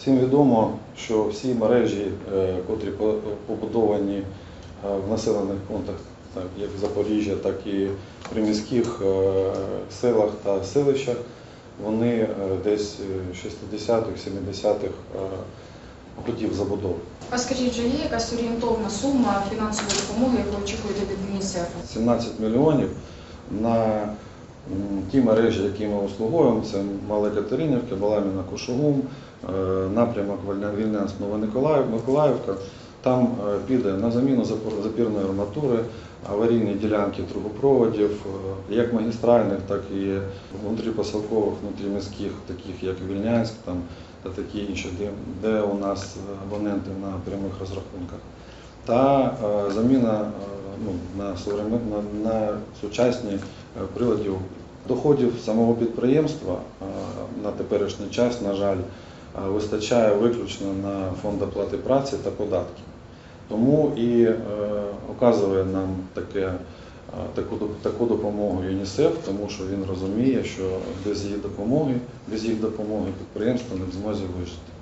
Всім відомо, що всі мережі, е, котрі по- побудовані е, в населених пунктах, так як Запоріжжя, так і в приміських е, селах та селищах, вони десь е, 60-х, 70-х е, годів забудови. А скажіть, вже є якась орієнтовна сума фінансової допомоги, яку очікуєте від МІНІСЕФу? 17 мільйонів на ті мережі, які ми обслуговуємо, це Мале Катеринівка, Баламіна Кушугум, е, напрямок Вільня- Вільнянськ Миколаївка. Там е, піде на заміну запірної арматури, аварійні ділянки трубопроводів, е, як магістральних, так і внутріпосадкових, внутріміських, таких як Вільнянськ там, та такі інші, де, де у нас абоненти на прямих розрахунках та заміна ну, на, на, на сучасні е, приладів доходів самого підприємства на теперішній час, на жаль, вистачає виключно на фонд оплати праці та податки. Тому і е, оказує нам таке, е, таку, таку допомогу ЮНІСЕФ, тому що він розуміє, що без її допомоги, без їх допомоги підприємство не в змозі вижити.